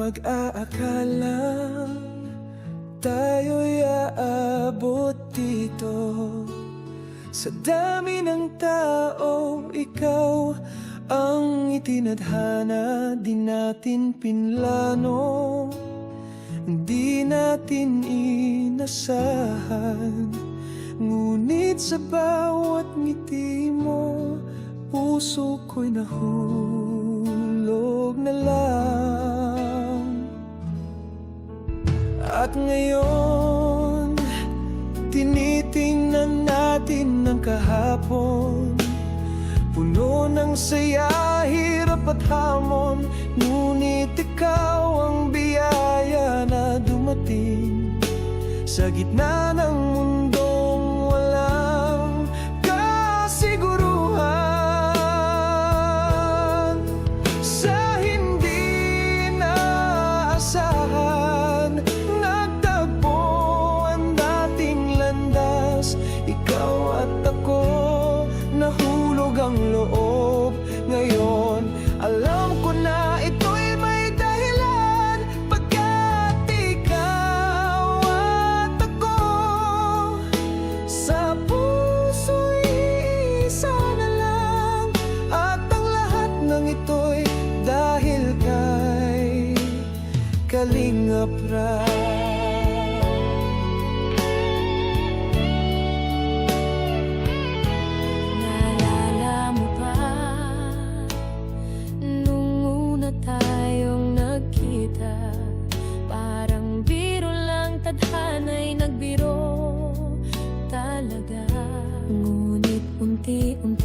mag-aakala Tayo'y aabot dito? Sa dami ng tao, ikaw ang itinadhana Di natin pinlano. Di natin inasahan Ngunit sa bawat ngiti mo Puso ko'y nahulog na lang ngayon Tinitingnan natin ang kahapon. Puno ng saya, hirap at hamon Ngunit ikaw ang biyaya na dumating Sa gitna ng mundong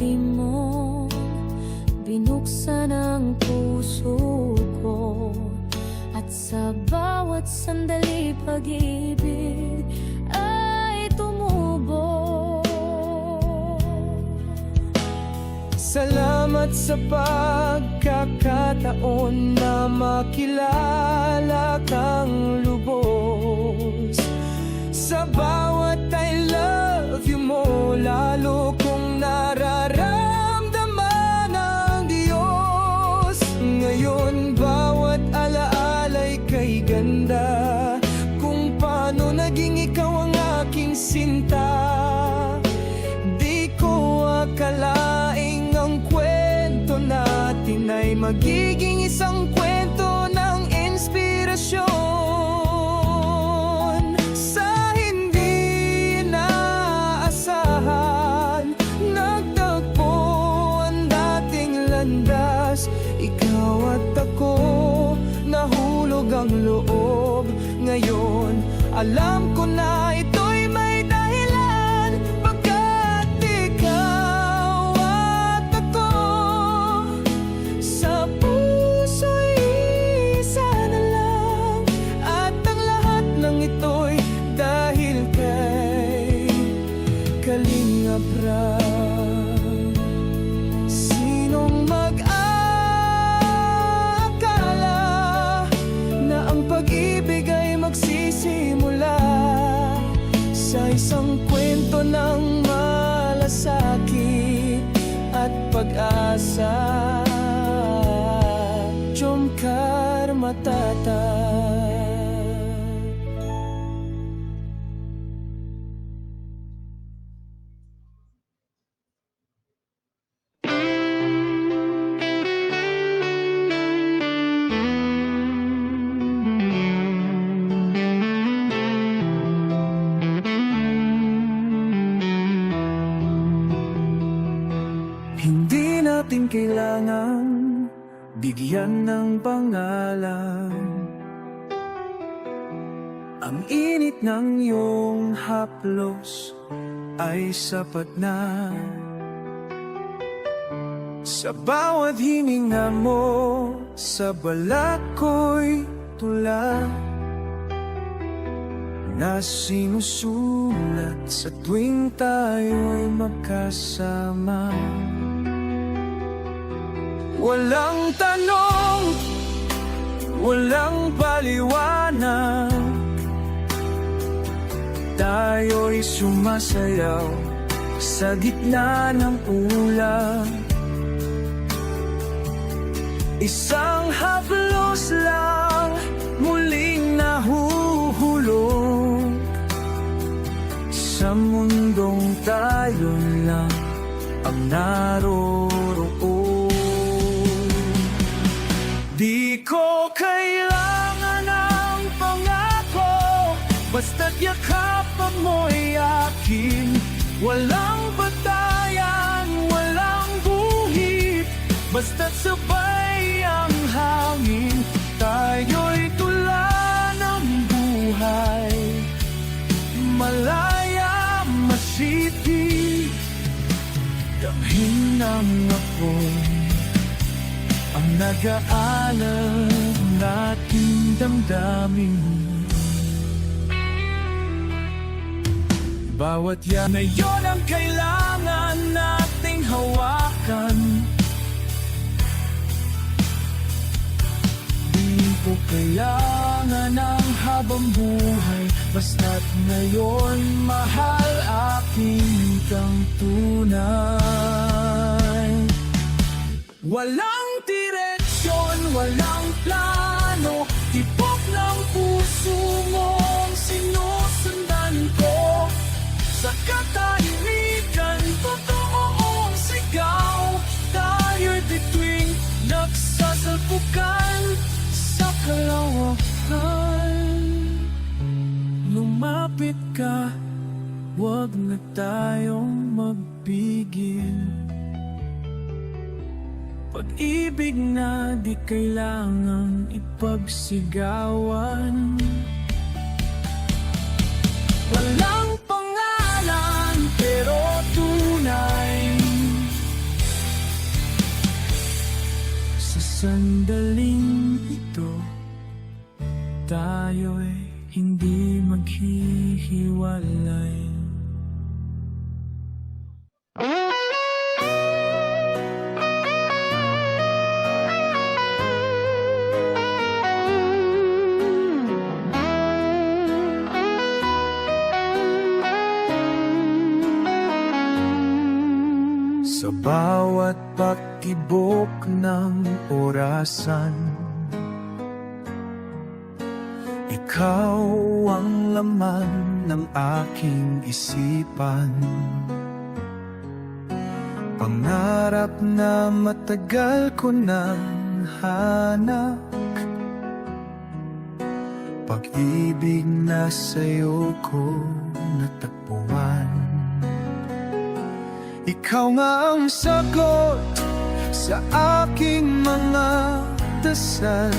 mo Binuksan ang puso ko. At sa bawat sandali pag-ibig ay tumubo. Salamat sa pagkakataon na makilala kang lubos. Sa bawat I love you mo lalo magiging isang kwento ng inspirasyon. Sa hindi naasahan Nagtagpo ang dating landas. Ikaw at ako nahulog ang loob. Ngayon alam ko na ng malasakit at pag-asa bigyan ng pangalan. Ang init ng iyong haplos ay sapat na. Sa bawat hininga mo, sa balat ko'y tula. Na sinusulat sa tuwing tayo'y magkasama Walang tanong, walang paliwanag. Tayo'y sumasayaw sa gitna ng ulap Isang haplos lang muling nahuhulog. Sa mundong tayo lang ang naroon Basta't yakapan mo'y akin. Walang batayan, walang buhit Basta't sabay ang hangin Tayo'y tula ng buhay. Malaya, masipit. Damhin ng apoy Ang nag-aalab nating damdamin Bawat yan na yon ang kailangan nating hawakan. Di ko kailangan ng habang buhay Basta't ngayon mahal aking kang tunay. Walang direksyon, walang wag na tayong magpigil pag-ibig na di kailangang ipagsigawan. Walang pangalan pero tunay. Sa sandaling ito Tayo'y hindi maghihiwalay Sa bawat pagtibok ng orasan Ikaw ang laman ng aking isipan. Pangarap na matagal ko nang hanap Pag-ibig na sa'yo ko natagpuan ikaw nga ang sagot sa aking mga dasal.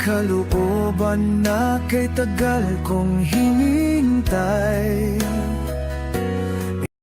Kalooban na kay tagal kong hinintay